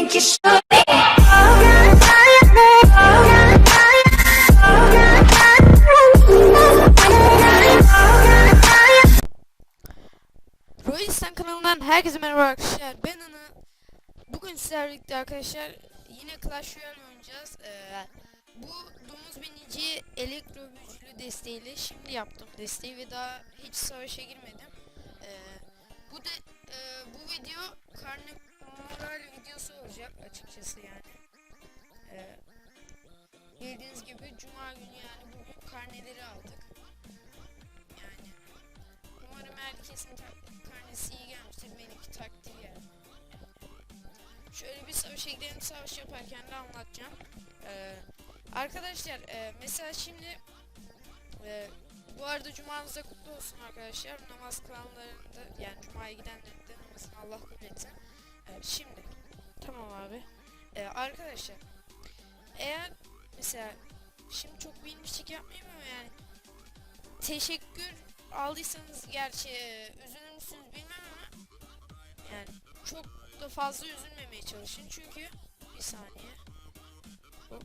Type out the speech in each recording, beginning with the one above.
think you should be. Royalistan kanalından herkese merhaba arkadaşlar. Ben Ana. Bugün sizlerle birlikte arkadaşlar yine Clash Royale oynayacağız. Ee, bu domuz binici elektro büyücülü desteğiyle şimdi yaptım desteği ve daha hiç savaşa girmedim. Ee, bu de e, bu video karne moral videosu olacak açıkçası yani. Ee, bildiğiniz gibi cuma günü yani bugün karneleri aldık. Yani Umarım herkesin karnesi iyi gelmiştir. Benimki taktiği yani. Şöyle bir savaşa gidelim. Savaş yaparken de anlatacağım. Ee, arkadaşlar e, mesela şimdi e, bu arada cumanız da kutlu olsun arkadaşlar. Namaz kılanlarında yani cumaya gidenlerin de namazını Allah kabul etsin. Evet, şimdi tamam abi. Ee, arkadaşlar eğer mesela şimdi çok bilmişlik yapmayayım ama yani teşekkür aldıysanız gerçi e, üzülür müsünüz bilmem ama yani çok da fazla üzülmemeye çalışın. Çünkü bir saniye. Hop.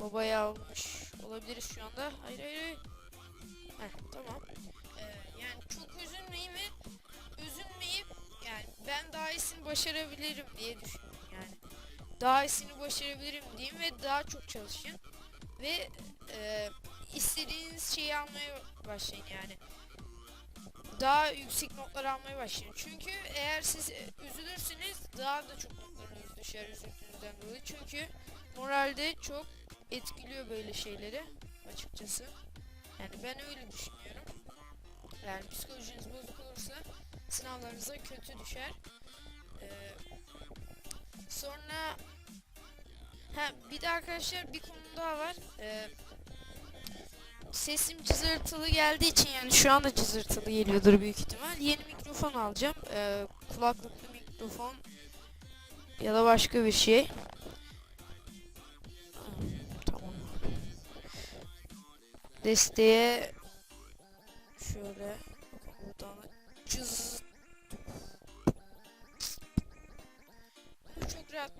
Babaya almış olabiliriz şu anda. Hayır hayır hayır. Heh, tamam ben daha iyisini başarabilirim diye düşünün yani daha iyisini başarabilirim diyeyim ve daha çok çalışın ve e, istediğiniz şeyi almaya başlayın yani. Daha yüksek notlar almaya başlayın. Çünkü eğer siz e, üzülürseniz daha da çok notlarınız düşer üzüntünüzden dolayı. Çünkü moralde çok etkiliyor böyle şeyleri açıkçası. Yani ben öyle düşünüyorum. Yani psikolojiniz bozuk olursa sınavlarınıza kötü düşer. Ee, sonra ha bir de arkadaşlar bir konu daha var. Ee, sesim cızırtılı geldiği için yani şu anda cızırtılı geliyordur büyük ihtimal. Yeni mikrofon alacağım. Ee, kulaklıklı mikrofon ya da başka bir şey. Tamam. Desteğe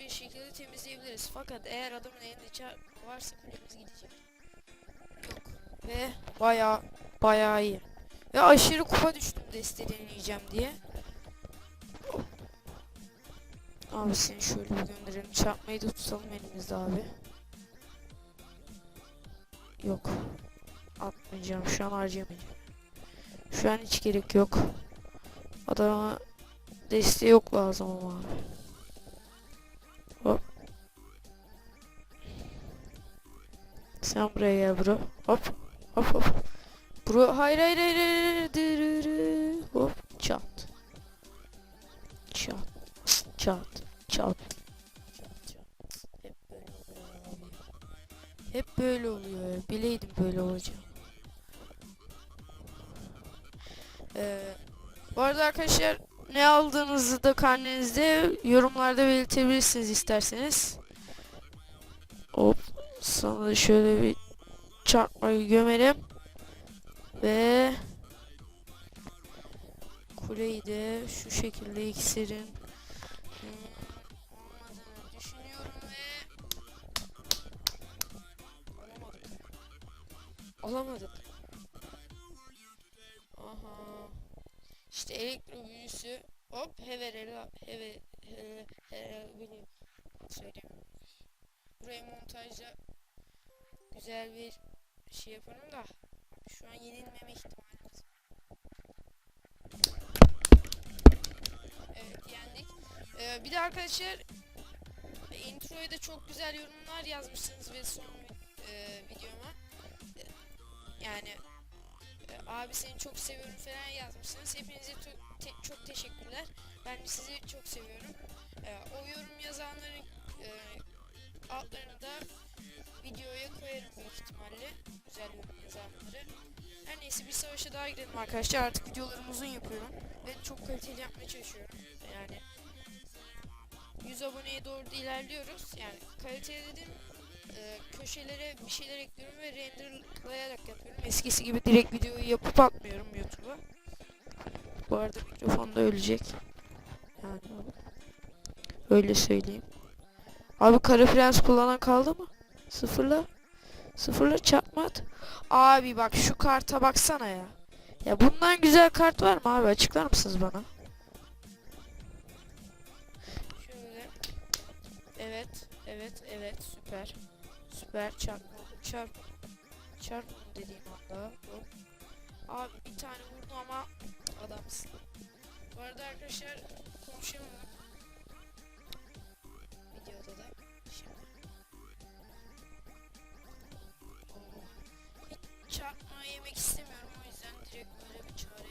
bir şekilde temizleyebiliriz. Fakat eğer adamın elinde çarp varsa kulemiz gidecek. Yok. Ve baya baya iyi. Ve aşırı kupa düştüm deste deneyeceğim diye. Abi seni şöyle bir gönderelim. Çarpmayı da tutalım elimizde abi. Yok. Atmayacağım. Şu an harcayamayacağım. Şu an hiç gerek yok. Adama desteği yok lazım ama abi. Hop. Sen buraya gel bro. Hop. Hop hop. Bro hayır hayır hayır hayır. Dırırı. Hop çat. Çat. Çat. Çat. Hep böyle oluyor. Bileydim böyle olacağını. Ee, bu arada arkadaşlar ne aldığınızı da karnenizde yorumlarda belirtebilirsiniz isterseniz. Hop. Sana şöyle bir çarpmayı gömelim. Ve kuleyi de şu şekilde iksirin olmadığını. Alamadık. Aha. İşte büyüsü. Hop hever heve heve heve biliyorum. Söyleyeyim. Buraya montajda güzel bir şey yaparım da şu an yenilmeme ihtimalimiz var. Evet yendik. Ee, bir de arkadaşlar introya da çok güzel yorumlar yazmışsınız ve son e, videoma. Yani abi seni çok seviyorum falan yazmışsınız. Hepinize te- çok teşekkürler. Ben de sizi çok seviyorum. E, o yorum yazanların e, altlarını da videoya koyarım büyük ihtimalle. Güzel yorum yazanları. Her neyse bir savaşa daha girelim arkadaşlar. Artık videolarımı uzun yapıyorum. Ve çok kaliteli yapmaya çalışıyorum. Yani 100 aboneye doğru ilerliyoruz. Yani kaliteli dedim e, köşelere bir şeyler ekliyorum ve renderlayarak yapıyorum. Eskisi gibi direkt videoyu yapıp atmıyorum YouTube'a. Bu arada mikrofon da ölecek. Yani Öyle söyleyeyim. Abi kara prens kullanan kaldı mı? Sıfırla. Sıfırla çarpma. Abi bak şu karta baksana ya. Ya bundan güzel kart var mı abi? Açıklar mısınız bana? Şöyle. Evet. Evet. Evet. Süper. Süper. Çarp. Çarp. Çarp dediğim anda. Hop. Abi bir tane vurdu ama adamsın. Bu arada arkadaşlar konuşamadım. Videoda da. Şimdi. Hiç çarpma yemek istemiyorum o yüzden direkt böyle bir çareye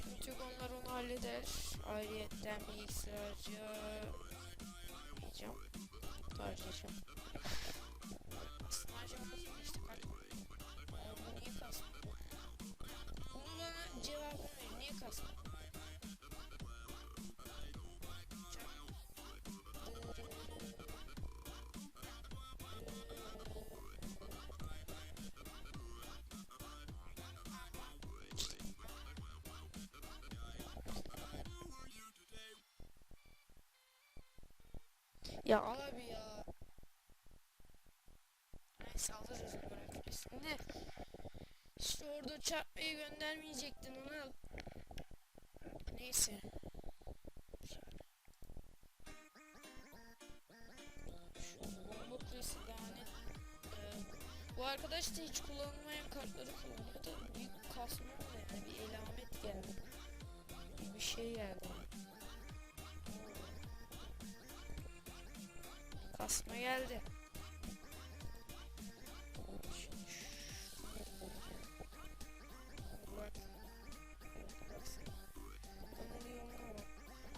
Sıkıntı yok onlar onu halleder. Ayrıyetten iksir harcayacağım. Harcayacağım. Aslında harcamazdım işte kart. Aa, bu niye kasmıyor? Bunu cevap verin. Niye kasmıyor? Ya abi ya. Neyse alırız küresini. İşte orada çarpmayı göndermeyecektin onu. Neyse. Şu kulesi daha net. Ee, bu arkadaş da hiç kullanılmayan kartları kullanıyor da büyük kasma oldu yani bir elamet geldi. Bir şey geldi. Kasma geldi.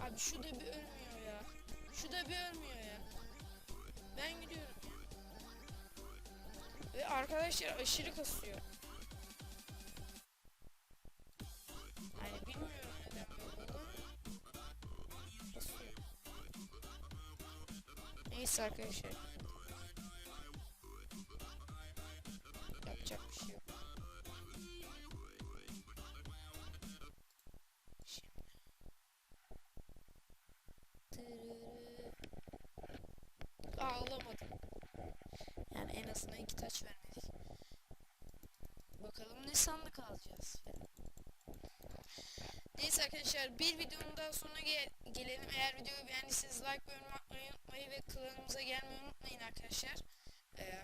Abi şu da bir ölmüyor ya. Şu da bir ölmüyor ya. Ben gidiyorum. Ve arkadaşlar aşırı kasıyor. Neyse arkadaşlar. Yapacak bir şey yok. Ağlamadım. Yani en azından iki taç vermedik. Bakalım ne sandık alacağız. Neyse arkadaşlar bir videonun daha sonuna gel gelelim. Eğer videoyu beğendiyseniz like ve yorum atmayı unutmayın ve kanalımıza gelmeyi unutmayın arkadaşlar. Ee,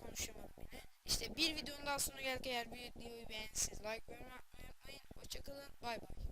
konuşamadım yine. İşte bir videonun daha sonuna geldik. Eğer videoyu beğendiyseniz like ve yorum unutmayın. Hoşçakalın. Bay bay.